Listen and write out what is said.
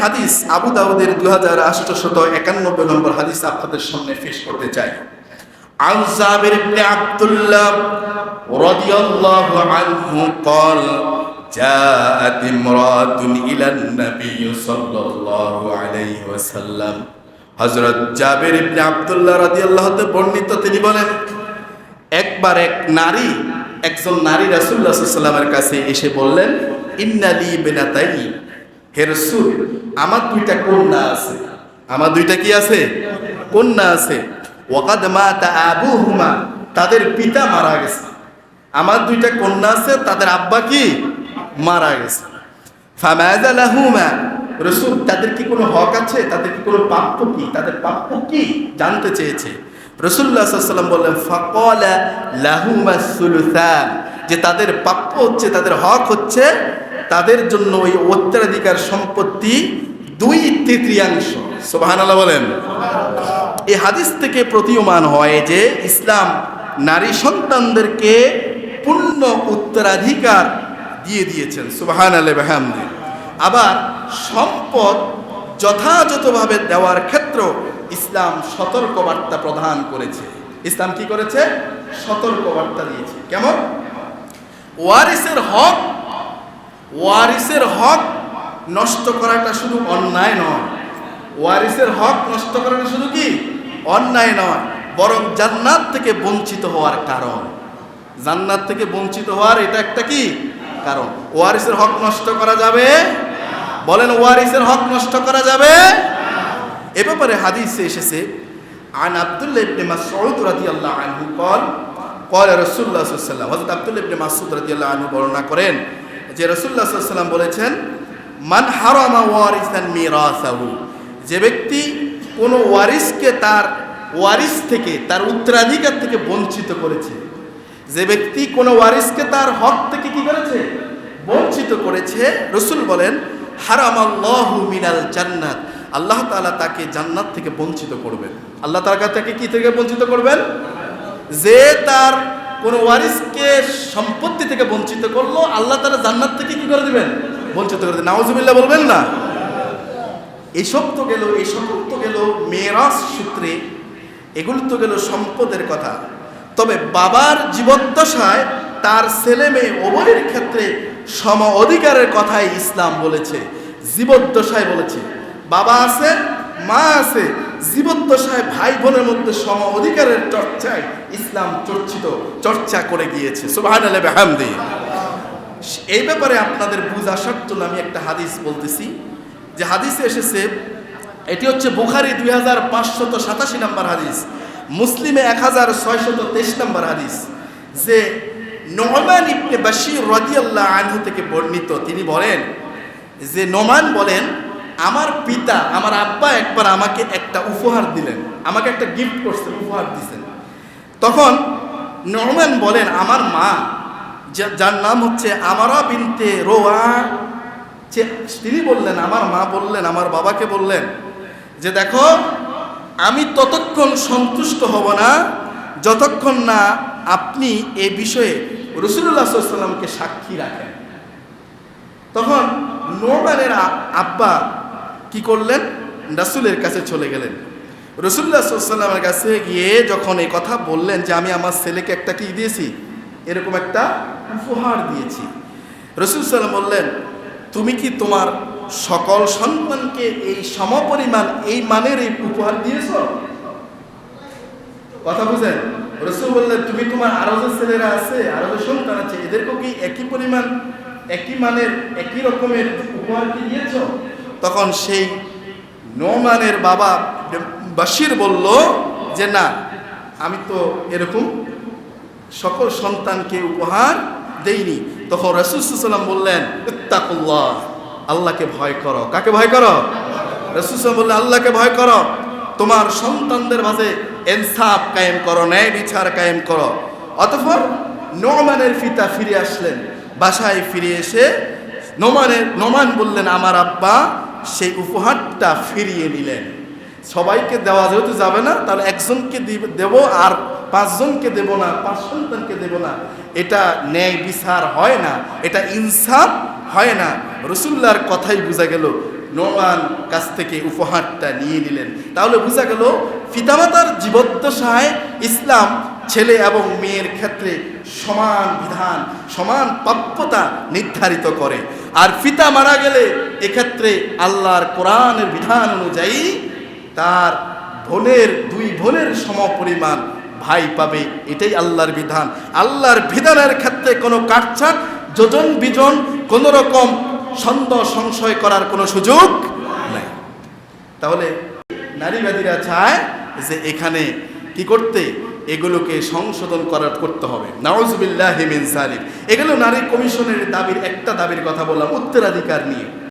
হাদিস আবু দাউদের দু হাজার আটশত একানব্বই নম্বর হাদিস আপনাদের সামনে পেশ করতে চাই عن جابر بن عبد الله رضي الله عنه قال جاءت امرأة إلى النبي صلى الله عليه وسلم হযরত জাবের ইবনে আব্দুল্লাহ রাদিয়াল্লাহু তাআলা বর্ণিত তিনি বলেন একবার এক নারী একজন নারী রাসূলুল্লাহ সাল্লাল্লাহু আলাইহি ওয়াসাল্লামের কাছে এসে বললেন ইন্নালি বিনাতাই হে রসুল, আমার দুইটা কন্যা আছে। আমার দুইটা কি আছে? কন্যা আছে। ওয়াকাদ মাতা আবুহুমা, তাদের পিতা মারা গেছে। আমার দুইটা কন্যা আছে, তাদের আব্বা কি? মারা গেছে। ফামাযা লাহুমা, রসুল, তাদের কি কোনো হক আছে? তাদের কি কোনো প্রাপ্য কি? তাদের প্রাপ্য কি? জানতে চেয়েছে। রসুল্লাহ সাল্লাম বললেন, ফাকলা লাহুমা সুলুসান যে তাদের প্রাপ্য হচ্ছে, তাদের হক হচ্ছে তাদের জন্য ওই উত্তরাধিকার সম্পত্তি দুই তৃতীয়াংশ। সোবাহানাল্লাহ বলেন। এই হাদিস থেকে প্রতীয়মান হয় যে ইসলাম নারী সন্তানদেরকে পূর্ণ উত্তরাধিকার দিয়ে দিয়েছেন। সুবাহান আলে বেহামদি। আবার সম্পদ যথাযথভাবে দেওয়ার ক্ষেত্র ইসলাম সতর্কবার্তা প্রদান করেছে। ইসলাম কি করেছে? সতর্কবার্তা দিয়েছে। কেমন? ওয়ারিসের হক ওয়ারিসের হক নষ্ট করাটা শুধু অন্যায় নয় ওয়ারিসের হক নষ্ট করাটা শুধু কি অন্যায় নয় বরং জান্নাত থেকে বঞ্চিত হওয়ার কারণ জান্নাত থেকে বঞ্চিত হওয়ার এটা একটা কি কারণ ওয়ারিসের হক নষ্ট করা যাবে বলেন ওয়ারিসের হক নষ্ট করা যাবে এ ব্যাপারে হাদিসে এসেছে আন আব্দুল্লাহ ইবনে মাসউদ রাদিয়াল্লাহু আনহু قال قال رسول الله صلى الله عليه وسلم হযরত আব্দুল্লাহ ইবনে মাসউদ রাদিয়াল্লাহু আনহু বর্ণনা করেন যে আলাইহি ওয়াসাল্লাম বলেছেন, মান হারামা ওয়ারিসান মিরাসাহু যে ব্যক্তি কোনো ওয়ারিসকে তার ওয়ারিস থেকে, তার উত্তরাধিকার থেকে বঞ্চিত করেছে। যে ব্যক্তি কোনো ওয়ারিসকে তার হক থেকে কি করেছে? বঞ্চিত করেছে। রসুল বলেন হারাম আল্লাহু মিনাল জান্নাত আল্লাহ তাআলা তাকে জান্নাত থেকে বঞ্চিত করবেন। আল্লাহ তাআলা তাকে কি থেকে বঞ্চিত করবেন? যে তার কোনো ওয়ারিসকে সম্পত্তি থেকে বঞ্চিত করল, আল্লাহ তারা জান্নাত থেকে কি করে দিবেন? বঞ্চিত করে দেবেন। নাউজুবিল্লাহ বলবেন না? এইসব তো গেল এই সকল তো গেল মেরাজ সূত্রে, এগুলো তো গেল সম্পদের কথা। তবে বাবার জীবদ্দশায় তার ছেলে মেয়ে উভয়ের ক্ষেত্রে সম অধিকারের কথাই ইসলাম বলেছে, জীবদ্দশায় বলেছে। বাবা আছে মা আছে, জীবদ্দশায় ভাই বোনের মধ্যে সম অধিকারের চর্চায় ইসলাম চর্চিত, চর্চা করে গিয়েছে। এই ব্যাপারে আপনাদের বুঝ আসার জন্য আমি একটা হাদিস বলতেছি। যে হাদিসে এসেছে, এটি হচ্ছে বুখারি দুই হাজার পাঁচশত সাতাশি নম্বর হাদিস, মুসলিমে এক হাজার ছয়শত তেইশ নম্বর হাদিস, যে নোমান ইবনে বাশির রাদিয়াল্লাহ আনহু থেকে বর্ণিত। তিনি বলেন যে নোমান বলেন আমার পিতা, আমার আব্বা একবার আমাকে একটা উপহার দিলেন। আমাকে একটা গিফট করছেন উপহার দিছেন। তখন নোমান বলেন, আমার মা যার নাম হচ্ছে আমারা বিনতে রোয়া তিনি বললেন, আমার মা বললেন, আমার বাবাকে বললেন যে, দেখো, আমি ততক্ষণ সন্তুষ্ট হব না যতক্ষণ না আপনি এ বিষয়ে রসুল্লাহ সাল্লামকে সাক্ষী রাখেন। তখন নোমানের আব্বা কি করলেন? রাসুলের কাছে চলে গেলেন। রসুল্লাহ সাল্লামের কাছে গিয়ে যখন এই কথা বললেন যে আমি আমার ছেলেকে একটা কি দিয়েছি? এরকম একটা উপহার দিয়েছি। রসুল সাল্লাম বললেন, তুমি কি তোমার সকল সন্তানকে এই সমপরিমাণ এই মানের এই উপহার দিয়েছ? কথা বুঝেন রসুল বললেন, তুমি তোমার আরও যে ছেলেরা আছে আরও যে সন্তান আছে, এদেরকেও কি একই পরিমাণ, একই মানের, একই রকমের উপহার কি দিয়েছ? তখন সেই নোমানের বাবা বাশির বলল যে, না, আমি তো এরকম সকল সন্তানকে উপহার দেইনি। তখন রসুলাম বললেন, ইত্তাকুল্লাহ, আল্লাহকে ভয় করো। কাকে ভয় করো? রসুলাম বললেন, আল্লাহকে ভয় করো। তোমার সন্তানদের মাঝে এনসাফ কায়েম করো, ন্যায় বিচার কায়েম করো। অতঃপর নোমানের পিতা ফিরে আসলেন। বাসায় ফিরে এসে নোমানের, নোমান বললেন, আমার আব্বা সেই উপহারটা ফিরিয়ে নিলেন। সবাইকে দেওয়া যেহেতু যাবে না, তাহলে একজনকে দিব- আর পাঁচজনকে দেব না, পাঁচ সন্তানকে দেব না। এটা ন্যায় বিচার হয় না, এটা ইনসাফ হয় না। রসুল্লার কথাই বোঝা গেল, নোমান কাছ থেকে উপহারটা নিয়ে নিলেন। তাহলে বোঝা গেল, পিতামাতার জীবদ্দশায় ইসলাম ছেলে এবং মেয়ের ক্ষেত্রে সমান বিধান, সমান প্রাপ্যতা নির্ধারিত করে। আর পিতা মারা গেলে এক্ষেত্রে আল্লাহর কোরআনের বিধান অনুযায়ী তার বোনের দুই বোনের সমপরিমাণ ভাই পাবে, এটাই আল্লাহর বিধান। আল্লাহর বিধানের ক্ষেত্রে কোনো কাটছাট, যোজন বিজন কোনো রকম সন্দেহ সংশয় করার কোনো সুযোগ নাই। তাহলে নারীবাদীরা চায় যে এখানে কি করতে? এগুলোকে সংশোধন করার করতে হবে। নাউজুবিল্লাহ হেমিন জালিম এগুলো নারী কমিশনের দাবির, একটা দাবির কথা বললাম, উত্তরাধিকার নিয়ে।